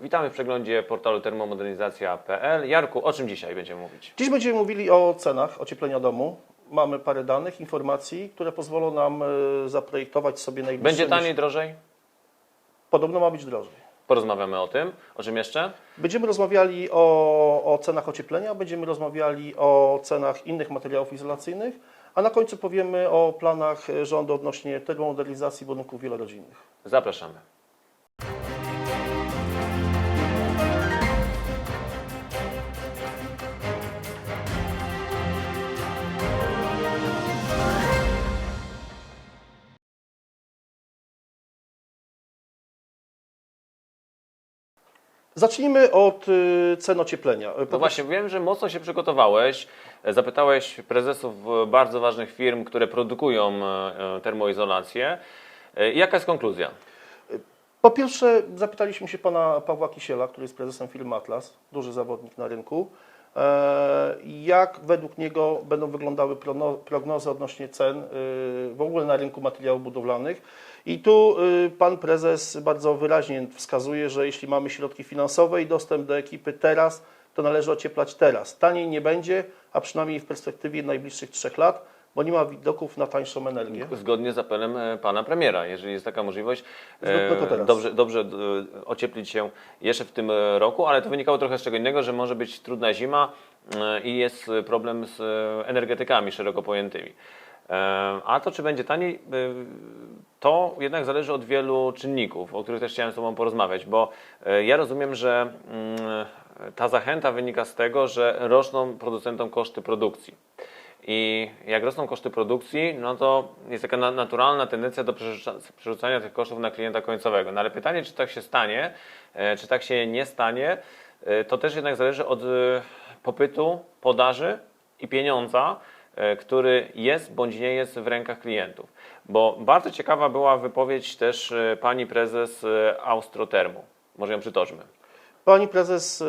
Witamy w przeglądzie portalu termomodernizacja.pl. Jarku, o czym dzisiaj będziemy mówić? Dziś będziemy mówili o cenach ocieplenia domu. Mamy parę danych, informacji, które pozwolą nam e, zaprojektować sobie najbliższe... Będzie taniej, drożej? Podobno ma być drożej. Porozmawiamy o tym. O czym jeszcze? Będziemy rozmawiali o, o cenach ocieplenia, będziemy rozmawiali o cenach innych materiałów izolacyjnych, a na końcu powiemy o planach rządu odnośnie termomodernizacji budynków wielorodzinnych. Zapraszamy. Zacznijmy od e, cen ocieplenia. E, No właśnie, wiem, że mocno się przygotowałeś. Zapytałeś prezesów bardzo ważnych firm, które produkują e, termoizolację. E, Jaka jest konkluzja? Po pierwsze, zapytaliśmy się pana Pawła Kisiela, który jest prezesem firmy Atlas, duży zawodnik na rynku, e, jak według niego będą wyglądały prognozy odnośnie cen e, w ogóle na rynku materiałów budowlanych. I tu e, pan prezes bardzo wyraźnie wskazuje, że jeśli mamy środki finansowe i dostęp do ekipy teraz, to należy ocieplać teraz. Taniej nie będzie, a przynajmniej w perspektywie najbliższych trzech lat, bo nie ma widoków na tańszą energię. Zgodnie z apelem e, pana premiera, jeżeli jest taka możliwość, e, dobrze, dobrze ocieplić się jeszcze w tym e, roku, ale to wynikało trochę z czego innego, że może być trudna zima i jest problem z energetykami szeroko pojętymi. A to, czy będzie taniej, to jednak zależy od wielu czynników, o których też chciałem z Tobą porozmawiać, bo e, ja rozumiem, że mm, ta zachęta wynika z tego, że rosną producentom koszty produkcji. I jak rosną koszty produkcji, no to jest taka na- naturalna tendencja do przerzuca- przerzucania tych kosztów na klienta końcowego. No ale pytanie, czy tak się stanie, e, czy tak się nie stanie, e, to też jednak zależy od popytu, podaży i pieniądza, który jest bądź nie jest w rękach klientów. Bo bardzo ciekawa była wypowiedź też e, pani prezes e, Austrotermu. Może ją przytoczmy. Pani prezes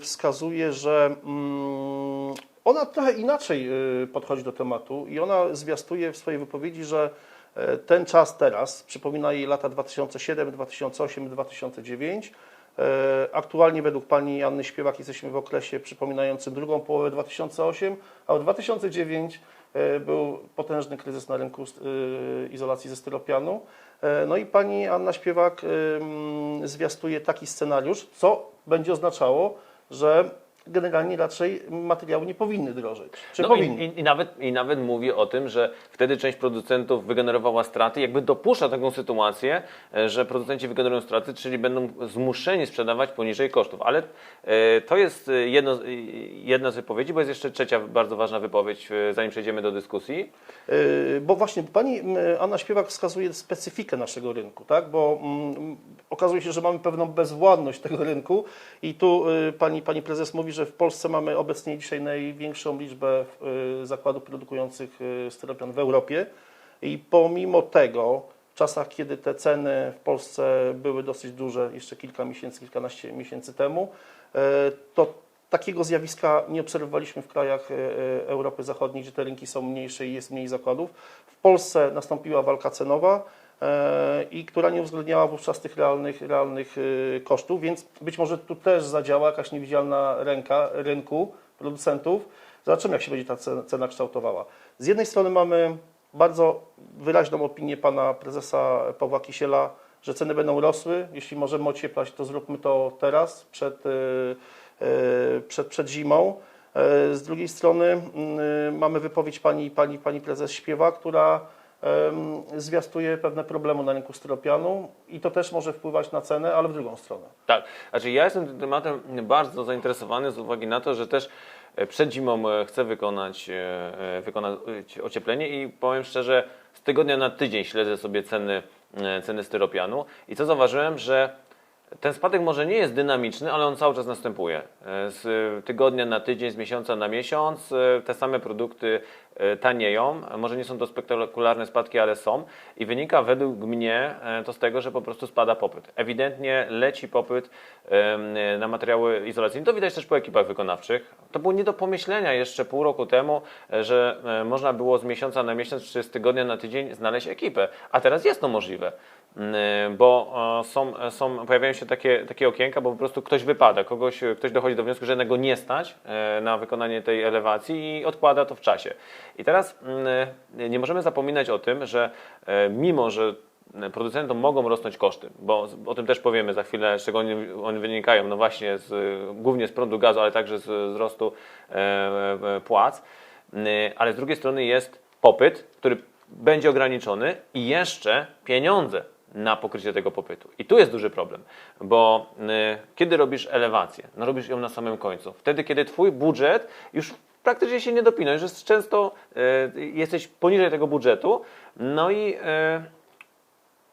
wskazuje, że mm, ona trochę inaczej podchodzi do tematu i ona zwiastuje w swojej wypowiedzi, że e, ten czas teraz przypomina jej lata 2007, 2008, 2009. E, Aktualnie według pani Anny Śpiewak jesteśmy w okresie przypominającym drugą połowę 2008, a w 2009 e, był potężny kryzys na rynku y, izolacji ze styropianu. E, No i pani Anna Śpiewak zwiastuje taki scenariusz, co będzie oznaczało, że generalnie raczej materiały nie powinny drożeć. Czy No powinny? i, i, i, nawet, I nawet mówi o tym, że wtedy część producentów wygenerowała straty, jakby dopuszcza taką sytuację, e, że producenci wygenerują straty, czyli będą zmuszeni sprzedawać poniżej kosztów. Ale e, to jest e, jedno, jedna z wypowiedzi, bo jest jeszcze trzecia bardzo ważna wypowiedź, zanim przejdziemy do dyskusji. Yy, Bo właśnie pani Anna Śpiewak wskazuje specyfikę naszego rynku, tak? bo mm, okazuje się, że mamy pewną bezwładność tego rynku i tu y, pani, pani prezes mówi, że w Polsce mamy obecnie dzisiaj największą liczbę y, zakładów produkujących y, styropian w Europie i pomimo tego w czasach, kiedy te ceny w Polsce były dosyć duże, jeszcze kilka miesięcy, kilkanaście miesięcy temu, y, to Takiego zjawiska nie obserwowaliśmy w krajach Europy Zachodniej, gdzie te rynki są mniejsze i jest mniej zakładów. W Polsce nastąpiła walka cenowa i która nie uwzględniała wówczas tych realnych, realnych e, kosztów, więc być może tu też zadziała jakaś niewidzialna ręka rynku producentów. Zobaczymy, jak się będzie ta ce- cena kształtowała. Z jednej strony mamy bardzo wyraźną opinię pana prezesa Pawła Kisiela, że ceny będą rosły. Jeśli możemy ocieplać, to zróbmy to teraz, przed, e, e, przed, przed zimą. E, Z drugiej strony mamy wypowiedź pani, pani, pani prezes Śpiewa, która zwiastuje pewne problemy na rynku styropianu i to też może wpływać na cenę, ale w drugą stronę. Tak, znaczy ja jestem tym tematem bardzo zainteresowany z uwagi na to, że też e, przed zimą e, chcę wykonać, e, wykonać ocieplenie i powiem szczerze, z tygodnia na tydzień śledzę sobie ceny, ceny styropianu i co zauważyłem, że ten spadek może nie jest dynamiczny, ale on cały czas następuje. E, Z tygodnia na tydzień, z miesiąca na miesiąc e, te same produkty e, tanieją. Może nie są to spektakularne spadki, ale są. I wynika według mnie to z tego, że po prostu spada popyt. Ewidentnie leci popyt na materiały izolacyjne. To widać też po ekipach wykonawczych. To było nie do pomyślenia jeszcze pół roku temu, że można było z miesiąca na miesiąc czy z tygodnia na tydzień znaleźć ekipę. A teraz jest to możliwe. Mm, bo e, są, są, pojawiają się takie, takie okienka, bo po prostu ktoś wypada, kogoś, ktoś dochodzi do wniosku, że jednak go nie stać e, na wykonanie tej elewacji i odkłada to w czasie. I teraz mm, nie możemy zapominać o tym, że e, mimo, że producentom mogą rosnąć koszty, bo o tym też powiemy za chwilę, z czego one wynikają, no właśnie z, głównie z prądu gazu, ale także z wzrostu e, e, płac, Y, ale z drugiej strony jest popyt, który będzie ograniczony i jeszcze pieniądze na pokrycie tego popytu. I tu jest duży problem, bo y, kiedy robisz elewację? No robisz ją na samym końcu. Wtedy, kiedy twój budżet już praktycznie się nie dopina, że często y, jesteś poniżej tego budżetu, no i y,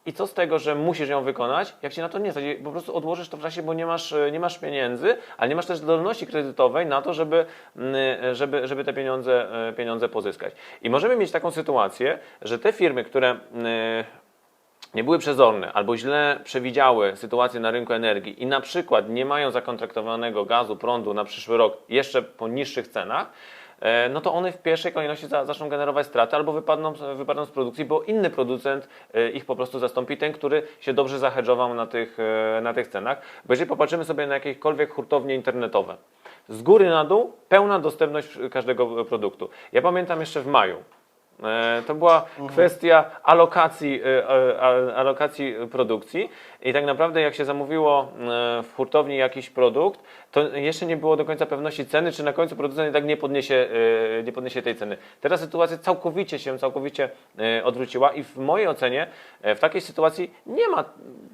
i co z tego, że musisz ją wykonać, jak się na to nie stać? Po prostu odłożysz to w czasie, bo nie masz, nie masz pieniędzy, ale nie masz też zdolności kredytowej na to, żeby, żeby, żeby te pieniądze, pieniądze pozyskać. I możemy mieć taką sytuację, że te firmy, które nie były przezorne albo źle przewidziały sytuację na rynku energii i na przykład nie mają zakontraktowanego gazu, prądu na przyszły rok jeszcze po niższych cenach, e, no to one w pierwszej kolejności za, zaczną generować straty albo wypadną, wypadną z produkcji, bo inny producent e, ich po prostu zastąpi, ten, który się dobrze zahedżował na tych, e, na tych cenach. Bo jeżeli popatrzymy sobie na jakiekolwiek hurtownie internetowe, z góry na dół pełna dostępność każdego produktu. Ja pamiętam jeszcze w maju, To była kwestia alokacji, e, e, alokacji produkcji i tak naprawdę jak się zamówiło e, w hurtowni jakiś produkt, to jeszcze nie było do końca pewności ceny, czy na końcu producent i tak nie podniesie, e, nie podniesie tej ceny. Teraz sytuacja całkowicie się całkowicie e, odwróciła i w mojej ocenie w takiej sytuacji nie ma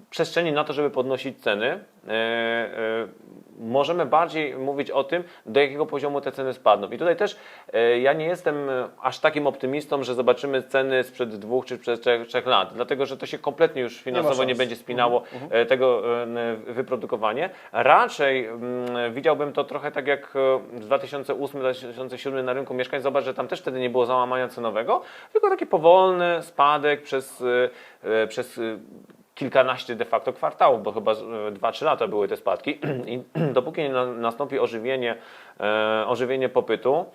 przestrzeni na to, żeby podnosić ceny. Możemy bardziej mówić o tym, do jakiego poziomu te ceny spadną. I tutaj też ja nie jestem aż takim optymistą, że zobaczymy ceny sprzed dwóch czy sprzed trzech, trzech lat, dlatego że to się kompletnie już finansowo nie, szans. będzie spinało e, tego e, wyprodukowanie. Raczej mm, widziałbym to trochę tak jak e, w 2008-2007 na rynku mieszkań. Zobacz, że tam też wtedy nie było załamania cenowego, tylko taki powolny spadek przez, e, e, przez e, kilkanaście de facto kwartałów, bo chyba e, 2-3 lata były te spadki i dopóki nie na- nastąpi ożywienie, e, ożywienie popytu, e,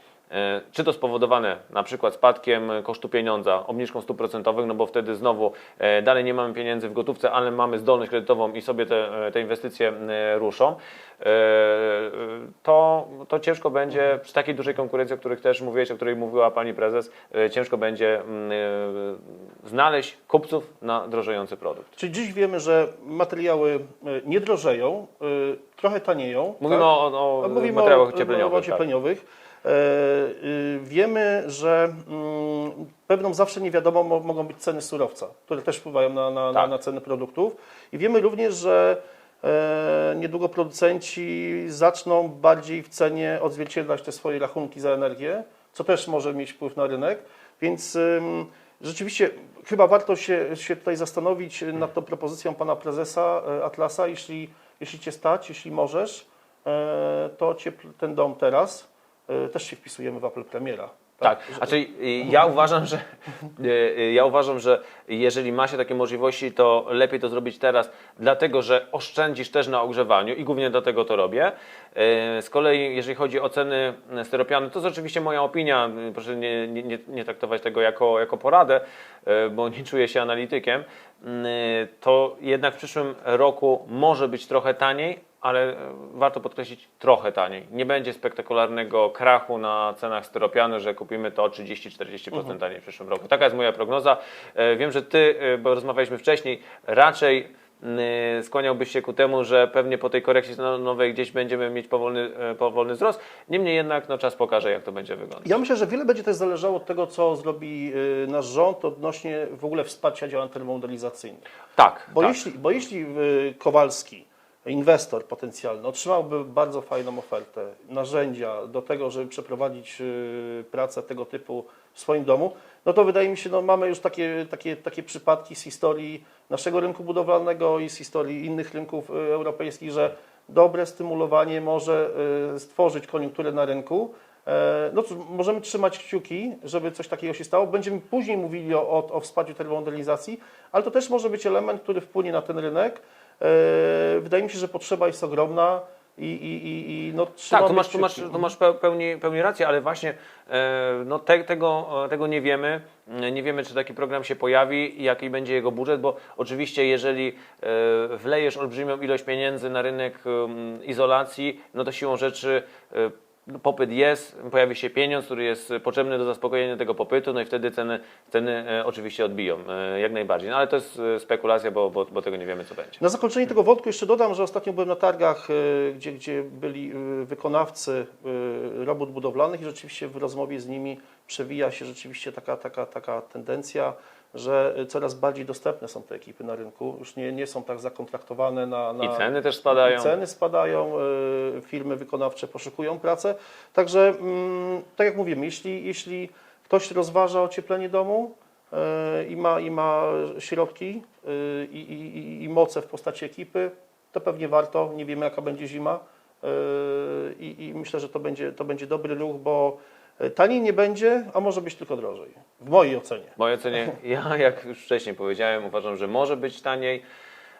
czy to spowodowane na przykład spadkiem kosztu pieniądza, obniżką stóp procentowych, no bo wtedy znowu e, dalej nie mamy pieniędzy w gotówce, ale mamy zdolność kredytową i sobie te, e, te inwestycje e, ruszą, e, to, to ciężko będzie przy takiej dużej konkurencji, o których też mówiłeś, o której mówiła Pani Prezes, e, ciężko będzie mm, e, znaleźć kupców na drożejący produkt. Czyli dziś wiemy, że materiały nie drożeją, trochę tanieją. Mówimy tak? o, o No, Mówimy materiałach o, o. E, y, Wiemy, że mm, pewną zawsze niewiadomą mo- mogą być ceny surowca, które też wpływają na, na, Tak. na ceny produktów. I wiemy również, że e, niedługo producenci zaczną bardziej w cenie odzwierciedlać te swoje rachunki za energię, co też może mieć wpływ na rynek. Więc rzeczywiście chyba warto się, się tutaj zastanowić nad tą propozycją pana prezesa e, Atlasa, jeśli, jeśli cię stać, jeśli możesz, e, to ciepl ten dom teraz. E, Też się wpisujemy w Apple Premiera. Tak, znaczy y, ja uważam, że y, y, ja uważam, że jeżeli ma się takie możliwości, to lepiej to zrobić teraz, dlatego że oszczędzisz też na ogrzewaniu i głównie dlatego to robię. Z kolei, jeżeli chodzi o ceny steropianu, to jest oczywiście moja opinia, proszę nie, nie, nie- traktować tego jako, jako poradę, bo nie czuję się analitykiem, to jednak w przyszłym roku może być trochę taniej, ale e, warto podkreślić trochę taniej. Nie będzie spektakularnego krachu na cenach styropianu, że kupimy to 30-40% taniej w przyszłym roku. Taka jest moja prognoza. E, Wiem, że ty, e, bo rozmawialiśmy wcześniej, raczej skłaniałbyś się ku temu, że pewnie po tej korekcie nowej gdzieś będziemy mieć powolny, powolny wzrost. Niemniej jednak no, czas pokaże, jak to będzie wyglądać. Ja myślę, że wiele będzie też zależało od tego, co zrobi nasz rząd odnośnie w ogóle wsparcia działań termomodernizacyjnych. Tak, Bo, tak. jeśli, bo jeśli Kowalski, inwestor potencjalny, otrzymałby bardzo fajną ofertę, narzędzia do tego, żeby przeprowadzić y, pracę tego typu w swoim domu, no to wydaje mi się, no mamy już takie, takie, takie przypadki z historii naszego rynku budowlanego i z historii innych rynków y, europejskich, że dobre stymulowanie może y, stworzyć koniunkturę na rynku. E, No cóż, możemy trzymać kciuki, żeby coś takiego się stało. Będziemy później mówili o, o, wsparciu termomodernizacji, ale to też może być element, który wpłynie na ten rynek. E, Wydaje mi się, że potrzeba jest ogromna. i, i, i, no, Tak, tu masz, tu masz, tu masz pe- pełni, pełni rację, ale właśnie e, no, te, tego, e, tego nie wiemy. Nie wiemy, czy taki program się pojawi i jaki będzie jego budżet, bo oczywiście jeżeli wlejesz olbrzymią ilość pieniędzy na rynek izolacji, no to siłą rzeczy popyt jest, pojawi się pieniądz, który jest potrzebny do zaspokojenia tego popytu, no i wtedy ceny, ceny e, oczywiście odbiją, e, jak najbardziej. No ale to jest e, spekulacja, bo, bo, bo tego nie wiemy, co będzie. Na zakończenie tego wątku jeszcze dodam, że ostatnio byłem na targach, gdzie, gdzie byli wykonawcy robót budowlanych i rzeczywiście w rozmowie z nimi przewija się rzeczywiście taka, taka, taka tendencja, że coraz bardziej dostępne są te ekipy na rynku. Już nie, nie są tak zakontraktowane na, na I ceny też spadają. i Ceny spadają, y, firmy wykonawcze poszukują pracy. Także, mm, tak jak mówimy, jeśli, jeśli ktoś rozważa ocieplenie domu y, i ma, i ma środki y, i, i, i- moce w postaci ekipy, to pewnie warto. Nie wiemy, jaka będzie zima i, i myślę, że to będzie, to będzie dobry ruch, bo taniej nie będzie, a może być tylko drożej. W mojej ocenie. W mojej ocenie, ja jak już wcześniej powiedziałem, uważam, że może być taniej,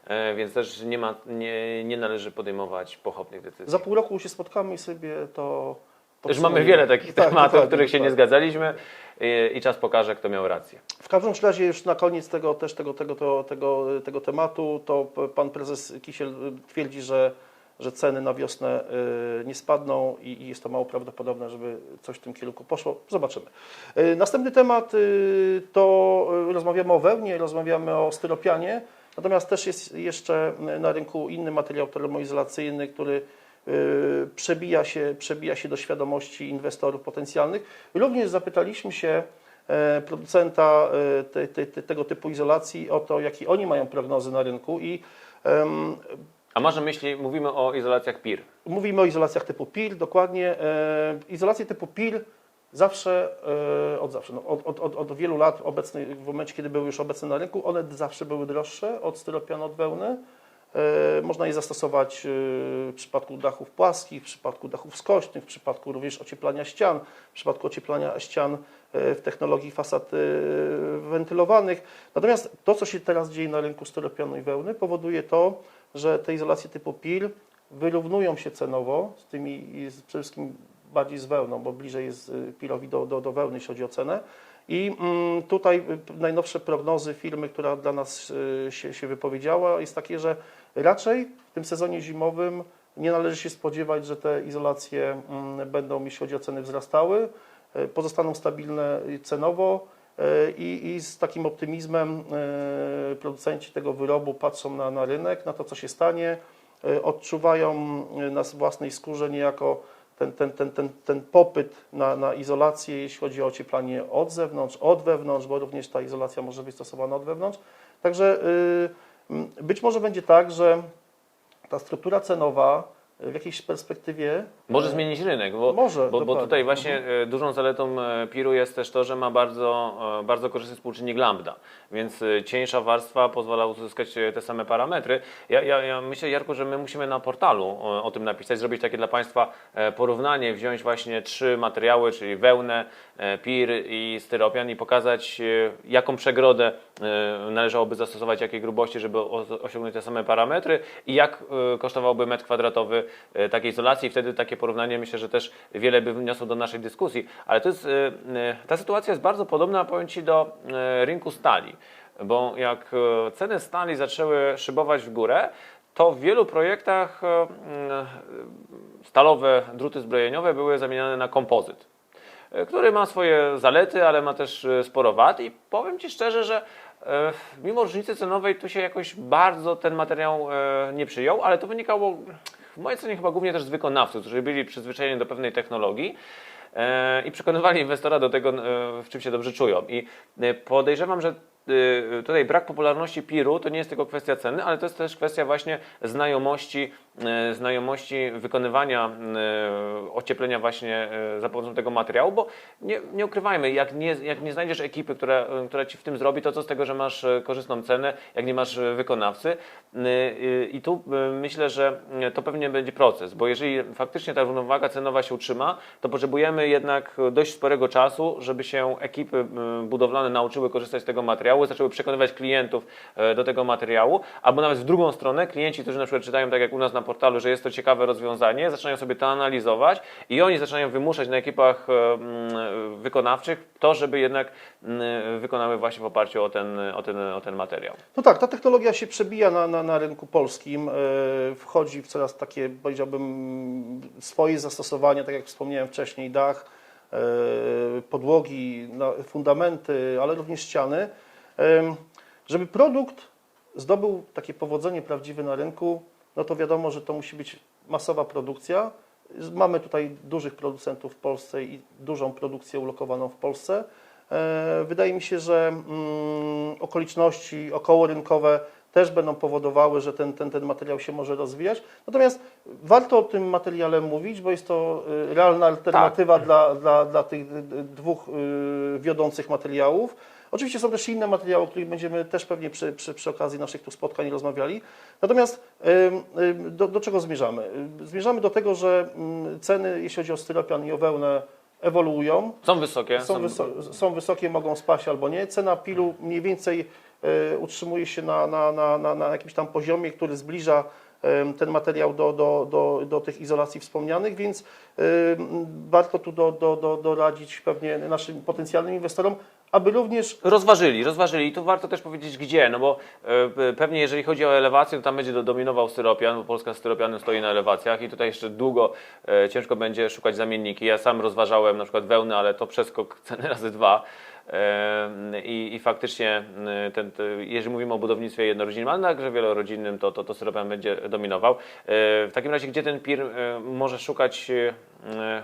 e, więc też nie, ma, nie, nie należy podejmować pochopnych decyzji. Za pół roku się spotkamy i sobie to. Też mamy wiele takich Tak, tematów, w których się nie dokładnie. zgadzaliśmy i, i czas pokaże, kto miał rację. W każdym razie już na koniec tego, też tego, tego, tego, tego, tego tematu, to pan prezes Kisiel y, twierdzi, że, że ceny na wiosnę y, nie spadną i, jest to mało prawdopodobne, żeby coś w tym kierunku poszło. Zobaczymy. Y, Następny temat y, to rozmawiamy o wełnie, rozmawiamy o styropianie, natomiast też jest jeszcze na rynku inny materiał termoizolacyjny, który przebija się, przebija się do świadomości inwestorów potencjalnych. Również zapytaliśmy się e, producenta e, te, te, te, tego typu izolacji o to, jakie oni mają prognozy na rynku i A masz na myśli, mówimy o izolacjach PIR. mówimy o izolacjach typu PIR, dokładnie. E, izolacje typu PIR zawsze, e, od zawsze, no, od, od, od, wielu lat obecny, w momencie, kiedy były już obecne na rynku, one zawsze były droższe od styropianu, od wełny. E, Można je zastosować e, w przypadku dachów płaskich, w przypadku dachów skośnych, w przypadku również ocieplania ścian, w przypadku ocieplania ścian e, w technologii fasad e, wentylowanych. Natomiast to, co się teraz dzieje na rynku styropianu i wełny, powoduje to, że te izolacje typu PIR wyrównują się cenowo z tymi, z- przede wszystkim bardziej z wełną, bo bliżej jest y, PIR-owi do, do, do wełny, jeśli chodzi o cenę. I mm, tutaj y, najnowsze prognozy firmy, która dla nas y, się, się wypowiedziała, jest takie, że raczej w tym sezonie zimowym nie należy się spodziewać, że te izolacje mm, będą, jeśli chodzi o ceny, wzrastały, pozostaną stabilne cenowo i, i z takim optymizmem y, producenci tego wyrobu patrzą na, na rynek, na to, co się stanie, y, odczuwają na własnej skórze niejako ten, ten, ten, ten, ten popyt na, na izolację, jeśli chodzi o ocieplanie od zewnątrz, od wewnątrz, bo również ta izolacja może być stosowana od wewnątrz. Także y, być może będzie tak, że ta struktura cenowa w jakiejś perspektywie Może zmienić rynek, bo, Może, bo, bo tutaj właśnie e, dużą zaletą e, PIR-u jest też to, że ma bardzo, e, bardzo korzystny współczynnik lambda, więc e, cieńsza warstwa pozwala uzyskać e, te same parametry. Ja, ja, ja myślę, Jarku, że my musimy na portalu o, tym napisać, zrobić takie dla Państwa e, porównanie, wziąć właśnie trzy materiały, czyli wełnę, e, PIR i styropian i pokazać e, jaką przegrodę e, należałoby zastosować, jakiej grubości, żeby osiągnąć te same parametry i jak e, kosztowałby metr kwadratowy e, takiej izolacji. Wtedy takie porównanie myślę, że też wiele by wniosło do naszej dyskusji. Ale to jest, e, e, ta sytuacja jest bardzo podobna, powiem Ci, do e, rynku stali. Bo jak e, ceny stali zaczęły szybować w górę, to w wielu projektach e, stalowe druty zbrojeniowe były zamieniane na kompozyt e, który ma swoje zalety, ale ma też e, sporo wad i powiem Ci szczerze, że e, mimo różnicy cenowej tu się jakoś bardzo ten materiał e, nie przyjął, ale to wynikało w mojej ocenie chyba głównie też z wykonawców, którzy byli przyzwyczajeni do pewnej technologii e, i przekonywali inwestora do tego, e, w czym się dobrze czują. I e, podejrzewam, że tutaj brak popularności PIR-u to nie jest tylko kwestia ceny, ale to jest też kwestia właśnie znajomości, znajomości wykonywania e, ocieplenia właśnie e, za pomocą tego materiału, bo nie, nie ukrywajmy, jak nie, jak nie znajdziesz ekipy, która, e, która Ci w tym zrobi, to co z tego, że masz e, korzystną cenę, jak nie masz e, wykonawcy. E, e, I tu e, myślę, że e, to pewnie będzie proces, bo jeżeli faktycznie ta równowaga cenowa się utrzyma, to potrzebujemy jednak dość sporego czasu, żeby się ekipy e, budowlane nauczyły korzystać z tego materiału, zaczęły przekonywać klientów e, do tego materiału, albo nawet w drugą stronę, klienci, którzy na przykład czytają tak jak u nas na portalu, że jest to ciekawe rozwiązanie, zaczynają sobie to analizować i oni zaczynają wymuszać na ekipach e, wykonawczych to, żeby jednak mm, wykonały właśnie w oparciu o ten, o ten, o ten materiał. No tak, ta technologia się przebija na, na, na rynku polskim, e, wchodzi w coraz takie, powiedziałbym, swoje zastosowania, tak jak wspomniałem wcześniej, dach, e, podłogi, fundamenty, ale również ściany. Żeby produkt zdobył takie powodzenie prawdziwe na rynku, no to wiadomo, że to musi być masowa produkcja. Mamy tutaj dużych producentów w Polsce i dużą produkcję ulokowaną w Polsce. E, Wydaje mi się, że mm, okoliczności okołorynkowe też będą powodowały, że ten, ten, ten materiał się może rozwijać. Natomiast warto o tym materiale mówić, bo jest to y, realna alternatywa dla, dla, dla tych dwóch y, wiodących materiałów. Oczywiście są też inne materiały, o których będziemy też pewnie przy, przy, przy okazji naszych tu spotkań rozmawiali. Natomiast do, do czego zmierzamy? Zmierzamy do tego, że ym, ceny, jeśli chodzi o styropian i o wełnę, ewoluują. Są wysokie. Są, wyso- są wysokie, mogą spaść albo nie. Cena pilu mniej więcej e, utrzymuje się na, na, na, na, jakimś tam poziomie, który zbliża ten materiał do, do, do, do tych izolacji wspomnianych, więc warto tu do, do, do, doradzić pewnie naszym potencjalnym inwestorom, aby również Rozważyli, rozważyli i tu warto też powiedzieć gdzie, no bo e, pewnie jeżeli chodzi o elewację, to tam będzie do- dominował styropian, bo Polska z styropianem stoi na elewacjach i tutaj jeszcze długo e, ciężko będzie szukać zamienniki. Ja sam rozważałem na przykład wełnę, ale to przeskok ceny razy dwa. I, I faktycznie, e, ten, te, jeżeli mówimy o budownictwie jednorodzinnym, ale także wielorodzinnym, to, to, to będzie dominował. E, W takim razie, gdzie ten PIR e, może szukać, e,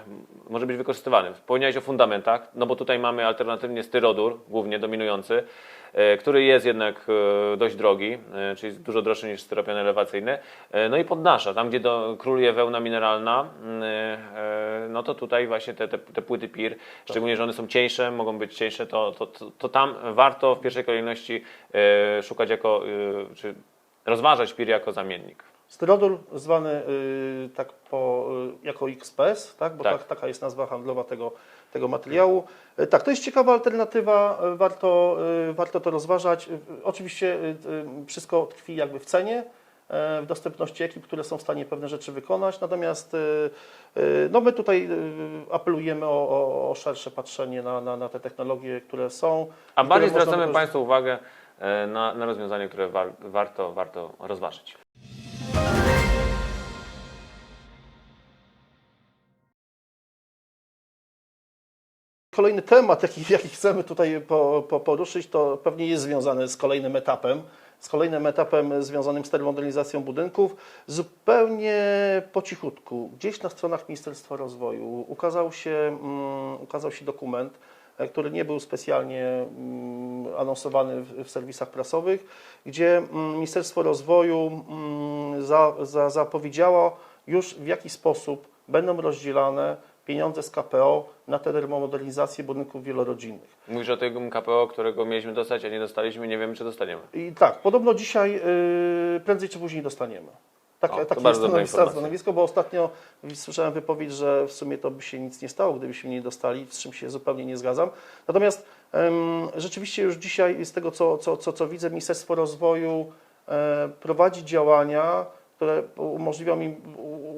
może być wykorzystywany? Wspomniałeś o fundamentach, no bo tutaj mamy alternatywnie styrodur, głównie dominujący, który jest jednak e, dość drogi, e, czyli dużo droższy niż styropian elewacyjny. E, No i poddasza, tam gdzie do, króluje wełna mineralna, m, e, no to tutaj właśnie te, te, te płyty PIR, szczególnie, że one są cieńsze, mogą być cieńsze, to, to, to, to tam warto w pierwszej kolejności e, szukać jako, e, czy rozważać PIR jako zamiennik. Styrodur zwany y, tak po, y, jako XPS, tak? bo Tak. tak. taka jest nazwa handlowa tego, tego materiału. Y, Tak, to jest ciekawa alternatywa, y, warto, y, warto to rozważać. Y, Oczywiście y, y, wszystko tkwi jakby w cenie, w dostępności ekip, które są w stanie pewne rzeczy wykonać, natomiast no my tutaj apelujemy o, o, o szersze patrzenie na, na, na te technologie, które są. A bardziej można zwracamy wykorzystać. Państwu uwagę na, na rozwiązanie, które war, warto, warto rozważyć. Kolejny temat, jaki, jaki chcemy tutaj po, po, poruszyć, to pewnie jest związany z kolejnym etapem, z kolejnym etapem związanym z termomodernizacją budynków. Zupełnie po cichutku, gdzieś na stronach Ministerstwa Rozwoju ukazał się, mm, ukazał się dokument, e, który nie był specjalnie mm, anonsowany w, serwisach prasowych, gdzie mm, Ministerstwo Rozwoju za, za, zapowiedziało już w jaki sposób będą rozdzielane pieniądze z KPO na termomodernizację budynków wielorodzinnych. Mówisz o tym KPO, którego mieliśmy dostać, a nie dostaliśmy, nie wiemy, czy dostaniemy. I tak, podobno dzisiaj yy, prędzej czy później dostaniemy. Tak, O, takie jest stanowisko, stanowisko, bo ostatnio słyszałem wypowiedź, że w sumie to by się nic nie stało, gdybyśmy nie dostali, z czym się zupełnie nie zgadzam. Natomiast em, rzeczywiście już dzisiaj z tego, co, co, co, co widzę, Ministerstwo Rozwoju e, prowadzi działania, które umożliwią im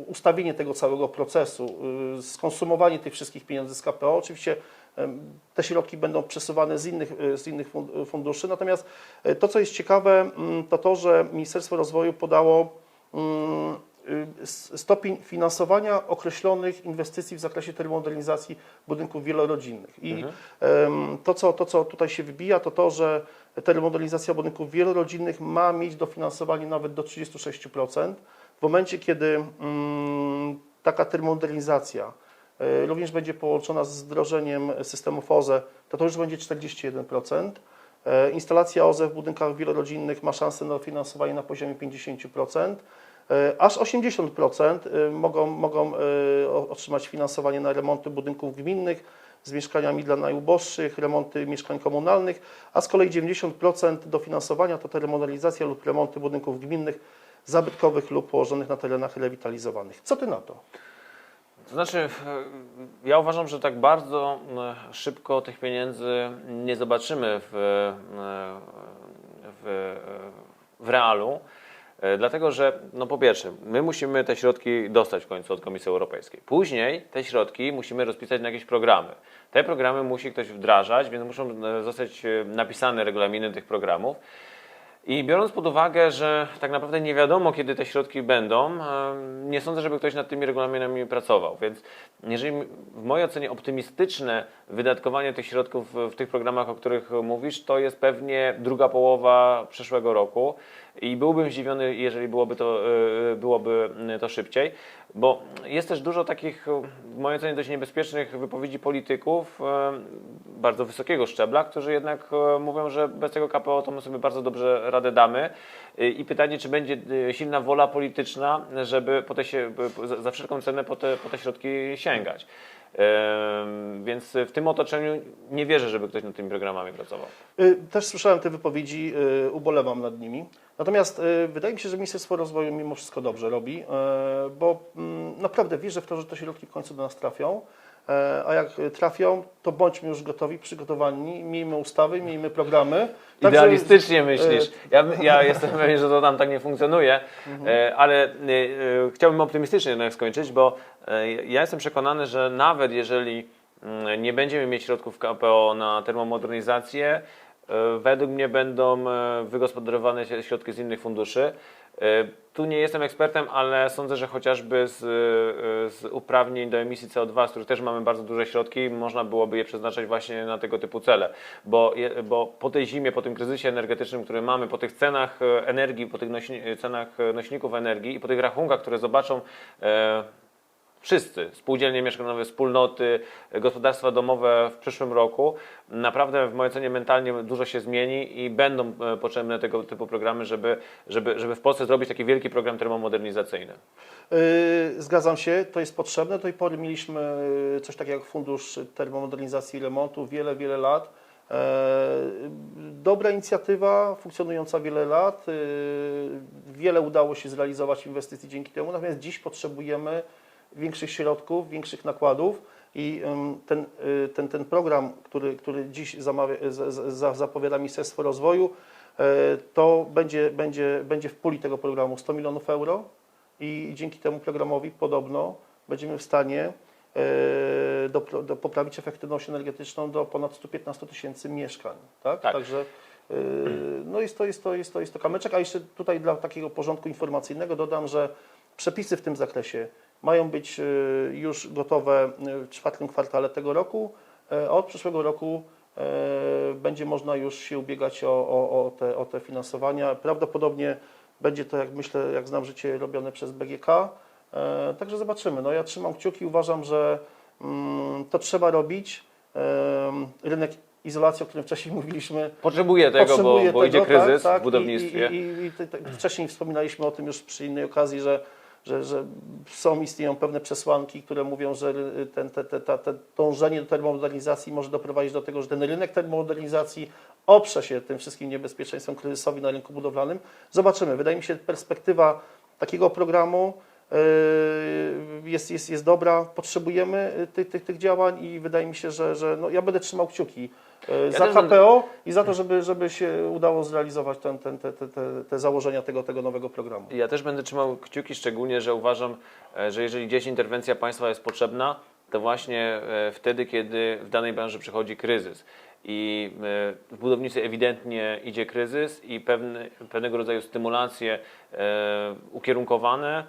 ustawienie tego całego procesu, y, skonsumowanie tych wszystkich pieniędzy z KPO. Oczywiście te środki będą przesuwane z innych, y, z innych fun- funduszy. Natomiast y, to, co jest ciekawe, mm, to to, że Ministerstwo Rozwoju podało mm, y, stopień finansowania określonych inwestycji w zakresie termomodernizacji budynków wielorodzinnych. I em, to, co, to, co tutaj się wybija, to to, że termomodernizacja budynków wielorodzinnych ma mieć dofinansowanie nawet do 36%. W momencie, kiedy mm, taka termomodernizacja y, również będzie połączona z wdrożeniem systemów OZE, to to już będzie 41%. E, Instalacja OZE w budynkach wielorodzinnych ma szansę na dofinansowanie na poziomie 50%. E, Aż 80% y, mogą, mogą o- otrzymać finansowanie na remonty budynków gminnych z mieszkaniami dla najuboższych, remonty mieszkań komunalnych, a z kolei 90% dofinansowania to termomodernizacja lub remonty budynków gminnych, zabytkowych lub położonych na terenach rewitalizowanych. Co Ty na to? To znaczy, e, ja uważam, że tak bardzo e, szybko tych pieniędzy nie zobaczymy w, e, w, w realu. E, Dlatego, że no po pierwsze, my musimy te środki dostać w końcu od Komisji Europejskiej. Później te środki musimy rozpisać na jakieś programy. Te programy musi ktoś wdrażać, więc muszą e, zostać e, napisane regulaminy tych programów. I biorąc pod uwagę, że tak naprawdę nie wiadomo, kiedy te środki będą, nie sądzę, żeby ktoś nad tymi regulaminami pracował. Więc jeżeli w mojej ocenie optymistyczne wydatkowanie tych środków w tych programach, o których mówisz, to jest pewnie druga połowa przyszłego roku. I byłbym zdziwiony, jeżeli byłoby to, e, byłoby to szybciej, bo jest też dużo takich, e, w mojej ocenie, dość niebezpiecznych wypowiedzi polityków e, bardzo wysokiego szczebla, którzy jednak e, mówią, że bez tego KPO to my sobie bardzo dobrze radę damy. E, I pytanie, czy będzie e, silna wola polityczna, żeby po te za wszelką cenę po te, po te środki sięgać. E, Więc w tym otoczeniu nie wierzę, żeby ktoś nad tymi programami pracował. Y, Też słyszałem te wypowiedzi, y, ubolewam nad nimi. Natomiast y, wydaje mi się, że Ministerstwo Rozwoju mimo wszystko dobrze robi, y, bo mm, naprawdę wierzę w to, że te środki w końcu do nas trafią. E, A jak trafią, to bądźmy już gotowi, przygotowani, miejmy ustawy, miejmy programy. Tak, że- Idealistycznie myślisz. Ja, ja jestem pewien, że to tam tak nie funkcjonuje, e, ale e, e, chciałbym optymistycznie jednak skończyć, bo e, ja jestem przekonany, że nawet jeżeli mm, nie będziemy mieć środków KPO na termomodernizację, e, według mnie będą e, wygospodarowane środki z innych funduszy. E, Tu nie jestem ekspertem, ale sądzę, że chociażby z, e, z uprawnień do emisji CO2, z których też mamy bardzo duże środki, można byłoby je przeznaczać właśnie na tego typu cele. Bo, bo po tej zimie, po tym kryzysie energetycznym, który mamy, po tych cenach e, energii, po tych nośni, cenach nośników energii i po tych rachunkach, które zobaczą e, wszyscy, spółdzielnie mieszkaniowe, wspólnoty, gospodarstwa domowe w przyszłym roku, naprawdę w mojej ocenie mentalnie dużo się zmieni i będą e, potrzebne tego typu programy, żeby, żeby, żeby w Polsce zrobić taki wielki program termomodernizacyjny. Y, Zgadzam się, to jest potrzebne. Do tej pory mieliśmy y, coś takiego jak Fundusz Termomodernizacji i Remontu wiele, wiele lat. E, Dobra inicjatywa, funkcjonująca wiele lat. Wiele udało się zrealizować inwestycji dzięki temu, natomiast dziś potrzebujemy większych środków, większych nakładów i ten, y, ten, ten program, który, który dziś zamawia, zapowiada Ministerstwo Rozwoju, e, to będzie, będzie, będzie w puli tego programu 100 milionów euro i dzięki temu programowi podobno będziemy w stanie e, do, do poprawić efektywność energetyczną do ponad 115 tysięcy mieszkań. Tak? Tak. Także e, no jest, to, jest, to, jest, to jest to kamyczek, a jeszcze tutaj dla takiego porządku informacyjnego dodam, że przepisy w tym zakresie mają być e, już gotowe w czwartym kwartale tego roku, e, a od przyszłego roku e, będzie można już się ubiegać o, o, o, te, o te finansowania. Prawdopodobnie będzie to, jak myślę, jak znam życie, robione przez BGK. E, Także zobaczymy. No ja trzymam kciuki, uważam, że mm, to trzeba robić. Rynek izolacji, o którym wcześniej mówiliśmy, Potrzebuję tego, bo, potrzebuje bo idzie tego, kryzys tak, tak. w budownictwie. I, i, i, i wcześniej wspominaliśmy o tym już przy innej okazji, że, że, że są, istnieją pewne przesłanki, które mówią, że ten, te, te, ta, te dążenie do termomodernizacji może doprowadzić do tego, że ten rynek termomodernizacji oprze się tym wszystkim niebezpieczeństwom kryzysowi na rynku budowlanym. Zobaczymy. Wydaje mi się, perspektywa takiego programu jest, jest, jest dobra. Potrzebujemy tych, tych, tych działań i wydaje mi się, że, że no, ja będę trzymał kciuki yy, za też będę- KPO i za to, żeby, żeby się udało zrealizować ten, ten, te, te, te, założenia tego, tego nowego programu. Ja też będę trzymał kciuki, szczególnie, że uważam, e, że jeżeli gdzieś interwencja państwa jest potrzebna, to właśnie e, wtedy, kiedy w danej branży przychodzi kryzys. I e, w budownictwie ewidentnie idzie kryzys i pewne, pewnego rodzaju stymulacje ukierunkowane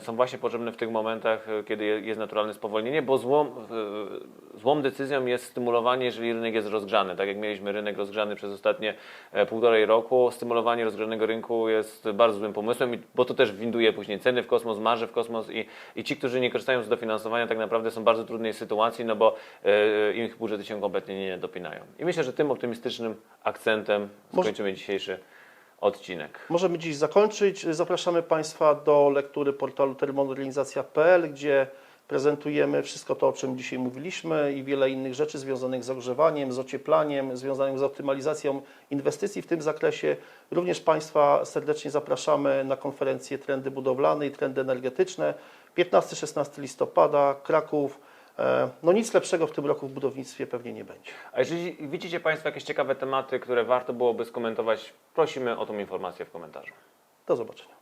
są właśnie potrzebne w tych momentach, e, kiedy je- jest naturalne spowolnienie, bo złą, e, złą decyzją jest stymulowanie, jeżeli rynek jest rozgrzany. Tak jak mieliśmy rynek rozgrzany przez ostatnie e, półtorej roku, stymulowanie rozgrzanego rynku jest bardzo złym pomysłem, bo to też winduje później ceny w kosmos, marże w kosmos i, i ci, którzy nie korzystają z dofinansowania, tak naprawdę są w bardzo trudnej sytuacji, no bo e, ich budżety się kompletnie nie dopinają. I myślę, że tym optymistycznym akcentem skończymy dzisiejszy odcinek. Możemy dziś zakończyć. Zapraszamy Państwa do lektury portalu termomodernizacja.pl, gdzie prezentujemy wszystko to, o czym dzisiaj mówiliśmy i wiele innych rzeczy związanych z ogrzewaniem, z ocieplaniem, związanych z optymalizacją inwestycji w tym zakresie. Również Państwa serdecznie zapraszamy na konferencję Trendy Budowlane i Trendy Energetyczne. 15-16 listopada, Kraków. E, No nic lepszego w tym roku w budownictwie pewnie nie będzie. A jeżeli widzicie Państwo jakieś ciekawe tematy, które warto byłoby skomentować, prosimy o tą informację w komentarzu. Do zobaczenia.